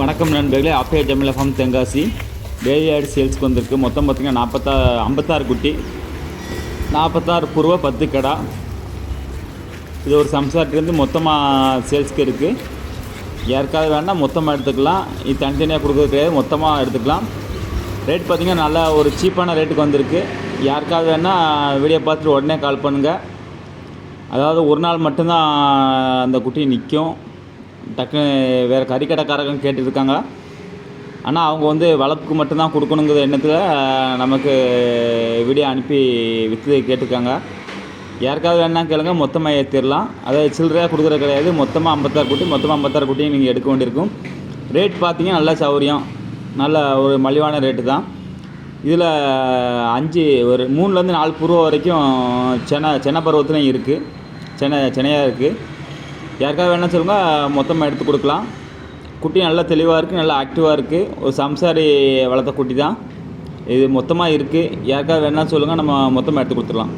வணக்கம் நண்பர்களே ஆப்பியா ஜமில் ஃபார்ம் தென்காசி பேபி சேல்ஸ்க்கு வந்திருக்கு. மொத்தம் பார்த்திங்கன்னா நாற்பத்தா ஐம்பத்தாறு குட்டி. நாற்பத்தாறு புருவா பத்து கடா. இது ஒரு சம்சார்ட்லேருந்து மொத்தமாக சேல்ஸ்க்கு இருக்குது யாருக்காவது வேணால் மொத்தமாக எடுத்துக்கலாம். இது தனித்தனியாக கொடுக்குறது கிடையாது. மொத்தமாக எடுத்துக்கலாம். ரேட் பார்த்திங்கன்னா நல்லா ஒரு சீப்பான ரேட்டுக்கு வந்திருக்கு. யாருக்காவது வேணால் வீடியோ பார்த்துட்டு உடனே கால் பண்ணுங்கள் அதாவது ஒரு நாள் மட்டும்தான் அந்த குட்டி நிற்கும். டக்குன்னு வேறு கறிக்கடைக்காரங்க கேட்டுருக்காங்க. ஆனால் அவங்க வந்து வளர்ப்புக்கு மட்டும்தான் கொடுக்கணுங்கிற எண்ணத்தில் நமக்கு வீடியோ அனுப்பி விற்று கேட்டிருக்காங்க. யாருக்காவது வேணா கேளுங்க மொத்தமாக ஏற்றிடலாம் அதாவது சில்லறையாக கொடுக்குறது கிடையாது. மொத்தமாக ஐம்பத்தாறு குட்டி மொத்தமாக ஐம்பத்தாறு குட்டியும் நீங்கள் எடுக்க வேண்டியிருக்கும். ரேட் பார்த்தீங்கன்னா நல்ல சௌரியம் நல்ல ஒரு மலிவான ரேட்டு தான். இதில் அஞ்சு ஒரு மூணுலேருந்து நாலு பூர்வம் வரைக்கும் சென சென பருவத்துலையும் இருக்குது சென்னை சென்னையாக இருக்குது யாருக்காவது வேணால் சொல்லுங்கள் மொத்தமாக எடுத்து கொடுக்கலாம். குட்டி நல்லா தெளிவாக இருக்குது நல்லா ஆக்டிவாக இருக்குது ஒரு சம்சாரி வளர்த்த குட்டி தான். இது மொத்தமாக இருக்குது யாருக்காவது வேணால் சொல்லுங்கள் நம்ம மொத்தமாக எடுத்து கொடுத்துடலாம்.